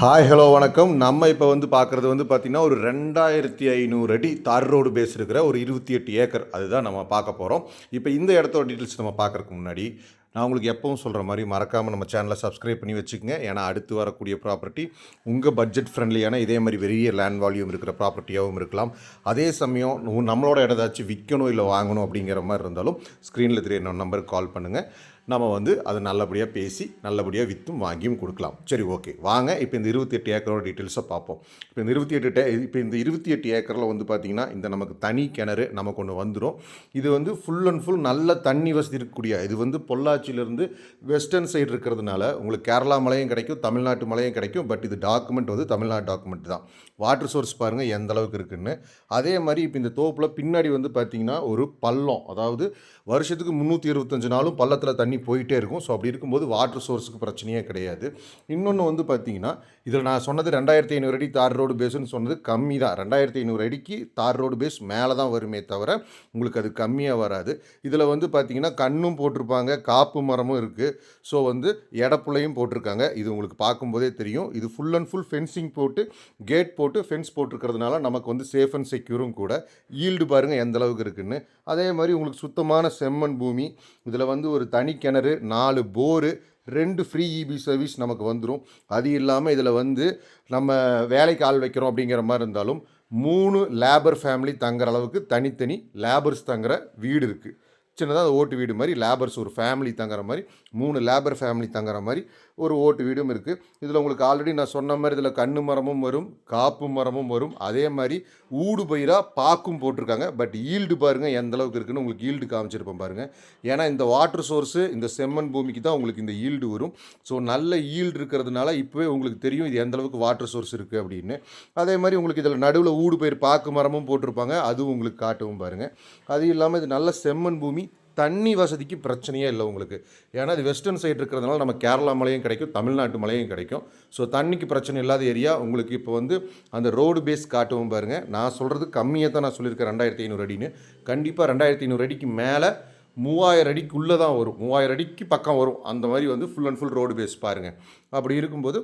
Hi hello வணக்கம். நம்ம இப்போ வந்து பார்க்குறது வந்து பார்த்திங்கன்னா ஒரு ரெண்டாயிரத்தி ஐநூறு அடி தார் ரோடு பேஸ் இருக்கிற ஒரு இருபத்தி எட்டு ஏக்கர். அதுதான் நம்ம பார்க்க போகிறோம் இப்போ இந்த இடத்தோட டீட்டெயில்ஸ் நம்ம பார்க்குறதுக்கு முன்னாடி நான் உங்களுக்கு எப்பவும் சொல்கிற மாதிரி மறக்காமல் நம்ம சேனலை சப்ஸ்கிரைப் பண்ணி வச்சுக்கோங்க. ஏன்னா அடுத்து வரக்கூடிய ப்ராப்பர்ட்டி உங்கள் பட்ஜெட் ஃப்ரெண்ட்லியான இதே மாதிரி பெரிய லேண்ட் வால்யூம் இருக்கிற ப்ராப்பர்ட்டியாகவும் இருக்கலாம். அதே சமயம் நம்மளோட இடத்தாச்சும் விற்கணும் இல்லை வாங்கணும் அப்படிங்கிற மாதிரி இருந்தாலும் ஸ்க்ரீனில் தெரிய நம்பருக்கு கால் பண்ணுங்கள் நம்ம வந்து அதை நல்லபடியாக பேசி நல்லபடியாக விற்றும் வாங்கியும் கொடுக்கலாம். சரி ஓகே. வாங்க இப்போ இந்த இருபத்தி எட்டு ஏக்கரோட டீட்டெயில்ஸை பார்ப்போம். இப்போ இந்த இருபத்தி எட்டு டே- இப்போ இந்த இருபத்தி எட்டு ஏக்கரில் வந்து பார்த்திங்கன்னா இந்த நமக்கு தனி கிணறு நமக்கு ஒன்று வந்துடும் இது வந்து ஃபுல் அண்ட் ஃபுல் நல்ல தண்ணி வசதி இருக்கக்கூடிய இது வந்து பொள்ளாச்சியிலேருந்து வெஸ்டர்ன் சைடு இருக்கிறதுனால உங்களுக்கு கேரளா மலையும் கிடைக்கும் தமிழ்நாட்டு மலையும் கிடைக்கும் பட் இது டாக்குமெண்ட் வந்து தமிழ்நாடு டாக்குமெண்ட் தான். வாட்டர் சோர்ஸ் பாருங்கள் எந்த அளவுக்கு இருக்குன்னு. அதே மாதிரி இப்போ இந்த தோப்பில் பின்னாடி வந்து பார்த்திங்கன்னா ஒரு பள்ளம் அதாவது வருஷத்துக்கு முந்நூற்றி இருபத்தஞ்சு நாளும் பள்ளத்தில் தண்ணி போயிட்டே இருக்கும். ஸோ அப்படி இருக்கும்போது வாட்டர் சோர்ஸுக்கு பிரச்சனையே கிடையாது. இன்னொன்று வந்து பார்த்தீங்கன்னா இதில் நான் சொன்னது ரெண்டாயிரத்தி ஐநூறு அடி தார் ரோடு பேஸ்னு சொன்னது கம்மி தான். ரெண்டாயிரத்தி ஐநூறு அடிக்கு தார் ரோடு பேஸ் மேலே தான் வருமே தவிர உங்களுக்கு அது கம்மியாக வராது. இதில் வந்து பார்த்தீங்கன்னா கண்ணும் போட்டிருப்பாங்க காப்பு மரமும் இருக்குது ஸோ வந்து எடப்புலையும் போட்டிருக்காங்க. இது உங்களுக்கு பார்க்கும்போதே தெரியும். இது ஃபுல் அண்ட் ஃபுல் ஃபென்சிங் போட்டு கேட் போட்டு ஃபென்ஸ் போட்டிருக்கிறதுனால நமக்கு வந்து சேஃப் அண்ட் செக்யூரும் கூட. ஈல்டு பாருங்கள் எந்த அளவுக்கு இருக்குன்னு. அதே மாதிரி உங்களுக்கு சுத்தமான செம்மண் பூமி. இதில் வந்து ஒரு தனி கிணறு நாலு போரு ரெண்டு ஃப்ரீ இபி சர்வீஸ் நமக்கு வந்துடும் அது இல்லாமல் இதில் வந்து நம்ம வேலைக்கு ஆள் வைக்கிறோம் அப்படிங்கிற மாதிரி இருந்தாலும் மூணு லேபர் ஃபேமிலி தங்குற அளவுக்கு தனித்தனி லேபர்ஸ் தங்குற வீடு இருக்குது சின்னதாக ஓட்டு வீடு மாதிரி லேபர்ஸ் ஒரு ஃபேமிலி தங்குற மாதிரி மூணு லேபர் ஃபேமிலி தங்குற மாதிரி ஒரு ஓட்டு வீடும் இருக்குது இதில் உங்களுக்கு ஆல்ரெடி நான் சொன்ன மாதிரி இதில் கண்ணு மரமும் வரும் காப்பு மரமும் வரும். அதே மாதிரி ஊடு பயிராக பாக்கும் போட்டிருக்காங்க. பட் ஈல்டு பாருங்கள் எந்த அளவுக்கு இருக்குன்னு உங்களுக்கு ஈல்டு காமிச்சிருப்பேன் பாருங்கள் ஏன்னா இந்த வாட்டர் சோர்ஸு இந்த செம்மண் பூமிக்கு தான் உங்களுக்கு இந்த ஈல்டு வரும். ஸோ நல்ல ஈல்டு இருக்கிறதுனால இப்போவே உங்களுக்கு தெரியும் இது எந்த அளவுக்கு வாட்டர் சோர்ஸ் இருக்குது அப்படின்னு. அதே மாதிரி உங்களுக்கு இதில் நடுவில் ஊடு பயிர் பாக்கு மரமும் போட்டிருப்பாங்க. அதுவும் உங்களுக்கு காட்டவும் பாருங்கள் அது இல்லாமல் இது நல்ல செம்மண் பூமி தண்ணி வசதிக்கு பிரச்சனையே இல்லை உங்களுக்கு. ஏன்னா இது வெஸ்டர்ன் சைடு இருக்கிறதுனால நம்ம கேரளா மலையும் கிடைக்கும் தமிழ்நாட்டு மலையும் கிடைக்கும். ஸோ தண்ணிக்கு பிரச்சனை இல்லாத ஏரியா உங்களுக்கு இப்போ வந்து அந்த ரோடு பேஸ் காட்டவும் பாருங்கள் நான் சொல்கிறது கம்மியாக தான் நான் சொல்லியிருக்கேன் ரெண்டாயிரத்தி ஐநூறு அடின்னு. கண்டிப்பாக ரெண்டாயிரத்தி ஐநூறு அடிக்கு மேலே மூவாயிரம் அடிக்குள்ளே தான் வரும். மூவாயிரம் அடிக்கு பக்கம் வரும். அந்த மாதிரி வந்து full and full road face பாருங்கள் அப்படி இருக்கும்போது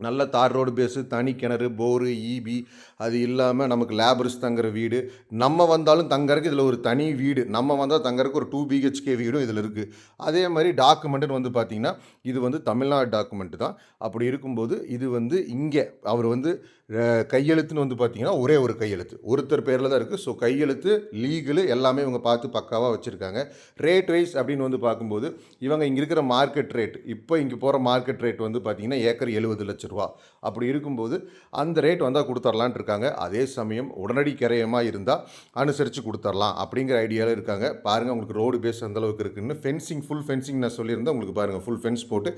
நல்ல தார் ரோடு பேஸு தனி கிணறு போரு ஈபி அது இல்லாமல் நமக்கு லேபர்ஸ் தங்குற வீடு. நம்ம வந்தாலும் தங்கறதுக்கு இதில் ஒரு தனி வீடு. நம்ம வந்தால் தங்கறதுக்கு ஒரு டூ பிஹெச்கே வீடும் இதில் இருக்குது அதே மாதிரி டாக்குமெண்ட்டுன்னு வந்து பார்த்திங்கன்னா இது வந்து தமிழ்நாடு டாக்குமெண்ட்டு தான். அப்படி இருக்கும்போது இது வந்து இங்கே அவர் வந்து கையெழுத்துன்னு வந்து பார்த்திங்கன்னா ஒரே ஒரு கையெழுத்து. ஒருத்தர் பேரில் தான் இருக்குது ஸோ கையெழுத்து லீகலு எல்லாமே இவங்க பார்த்து பக்காவாக வச்சுருக்காங்க. ரேட் வைஸ் அப்படின்னு வந்து பார்க்கும்போது இவங்க இங்கே இருக்கிற மார்க்கெட் ரேட் இப்போ இங்கே போகிற மார்க்கெட் ரேட் வந்து பார்த்திங்கன்னா ஏக்கர் எழுபது லட்ச ரூபா அப்படி இருக்கும்போது அந்த ரேட் வந்தால் கொடுத்துர்லான்ட்டு இருக்காங்க. அதே சமயம் உடனடி கரையமாக இருந்தால் அனுசரித்து கொடுத்துர்லாம் அப்படிங்கிற ஐடியாவில் இருக்காங்க. பாருங்கள் உங்களுக்கு ரோடு பேஸ் அந்த அளவுக்கு இருக்குன்னு ஃபென்சிங் ஃபுல் ஃபென்சிங் நான் சொல்லியிருந்தேன். உங்களுக்கு பாருங்கள் ஃபுல் ஃபென்ஸ் போட்டு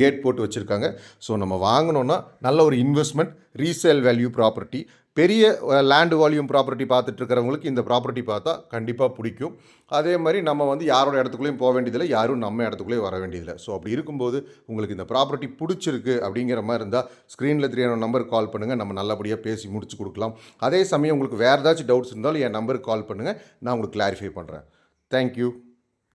கேட் போட்டு வச்சுருக்காங்க. ஸோ நம்ம வாங்கினோன்னா நல்ல ஒரு இன்வெஸ்ட்மெண்ட் ரீசேல் வேல்யூ ப்ராப்பர்ட்டி பெரிய லேண்ட் வால்யூம் ப்ராப்பர்ட்டி பார்த்துட்டு இருக்கிறவங்களுக்கு இந்த ப்ராப்பர்ட்டி பார்த்தா கண்டிப்பாக பிடிக்கும். அதே மாதிரி நம்ம வந்து யாரோட இடத்துக்குள்ளேயும் போக வேண்டியதில்லை யாரும் நம்ம இடத்துக்குள்ளேயும் வர வேண்டியதில்லை. ஸோ அப்படி இருக்கும்போது உங்களுக்கு இந்த ப்ராப்பர்ட்டி பிடிச்சிருக்கு அப்படிங்கிற மாதிரி இருந்தால் ஸ்க்ரீனில் தெரியாத நம்பருக்கு கால் பண்ணுங்கள் நம்ம நல்லபடியாக பேசி முடிச்சு கொடுக்கலாம். அதே சமயம் உங்களுக்கு வேறு ஏதாச்சும் டவுட்ஸ் இருந்தாலும் என் நம்பருக்கு கால் பண்ணுங்கள் நான் உங்களுக்கு கிளாரிஃபை பண்ணுறேன் தேங்க்யூ